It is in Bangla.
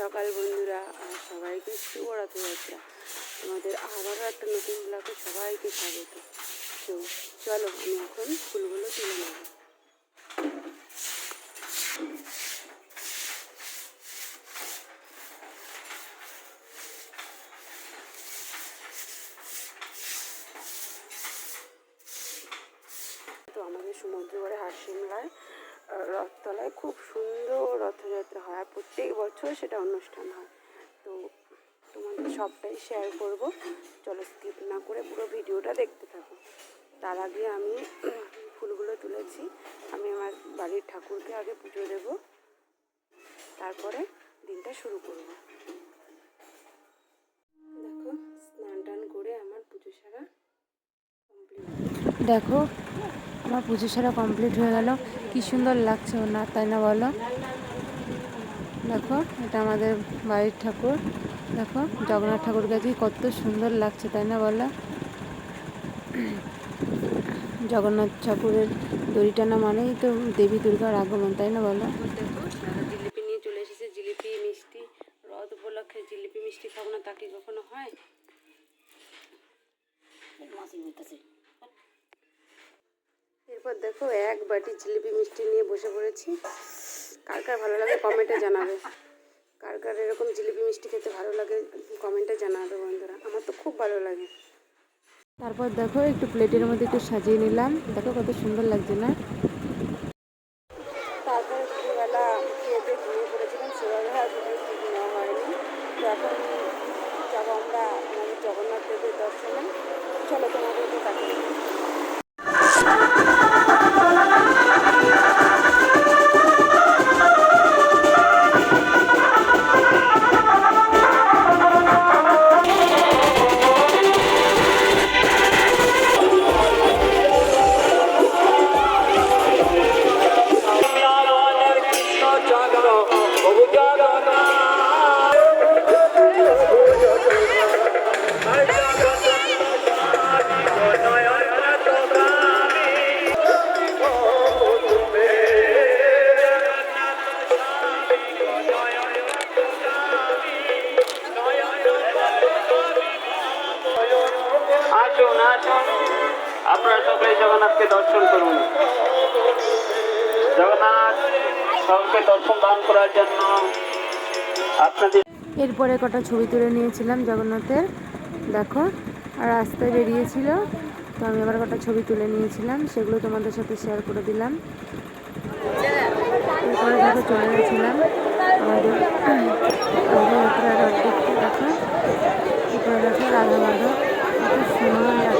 সকাল বন্ধুরা, আর সবাইকে শুভ রথযাত্রা তোমাদের আবারও একটা নতুন ব্লগে সবাইকে স্বাগত। তো চলো, আমি এখন ফুলগুলো তুলে নেব। তো আমাদের সমুদ্র সমুদ্রগড়ে হাসিমলায় রথতলায় খুব সুন্দর রথযাত্রা হয় আর প্রত্যেক বছর সেটা অনুষ্ঠান হয়। তো তোমাদের সবটাই শেয়ার করব। চলো স্কিপ না করে পুরো ভিডিওটা দেখতে থাকো। তার আগে আমি ফুলগুলো তুলেছি। আমি আমার বাড়ির ঠাকুরকে আগে পুজো দেব। তারপরে দিনটা শুরু করব। দেখো স্নান টান করে আমার পুজো সারা কমপ্লিট দেখো আমার পুজো সারা কমপ্লিট হয়ে গেল। কি সুন্দর লাগছে ওনার তাই না বলো? দেখো এটা আমাদের বাড়ির ঠাকুর। দেখো জগন্নাথ ঠাকুর কাছে কত সুন্দর লাগছে তাই না বলো? জগন্নাথ ঠাকুরের দড়ি টানা মানেই তো দেবী দুর্গার আগমন তাই না বলো? জিলিপি নিয়ে চলে এসেছে জিলিপি মিষ্টি রথ উপলক্ষে জিলিপি মিষ্টি খাব না তা কি কখনো হয়? এরপর দেখো এক বাটি জিলিপি মিষ্টি নিয়ে বসে পড়েছি। কার কার ভালো লাগে কমেন্টে জানাবে। কার কার এরকম জিলিপি মিষ্টি খেতে ভালো লাগে কমেন্টে জানাবে বন্ধুরা। আমার তো খুব ভালো লাগে। তারপর দেখো একটু প্লেটের মধ্যে একটু সাজিয়ে নিলাম। দেখো কত সুন্দর লাগছে না? ঘুমিয়ে পড়েছিলাম। নেওয়া হয়নি। এখন যাব আমরা জগন্নাথ দেবের দর্শনে। চলো তোমাদেরকে তাকিয়ে কৃষ্ণ না আসুন আপনারা সকলেই জগন্নাথকে দর্শন করুন। জগন্নাথ সবকে দর্শন দান করার জন্য আপনাদের এরপরে কটা ছবি তুলে নিয়েছিলাম জগন্নাথের। দেখো, আর রাস্তায় বেরিয়েছিল। তো আমি আবার কটা ছবি তুলে নিয়েছিলাম, সেগুলো তোমাদের সাথে শেয়ার করে দিলাম। এরপরে দেখো, চলে গেছিলাম আমাদের দেখো, এরপরে দেখো রাধা মাধব। 不行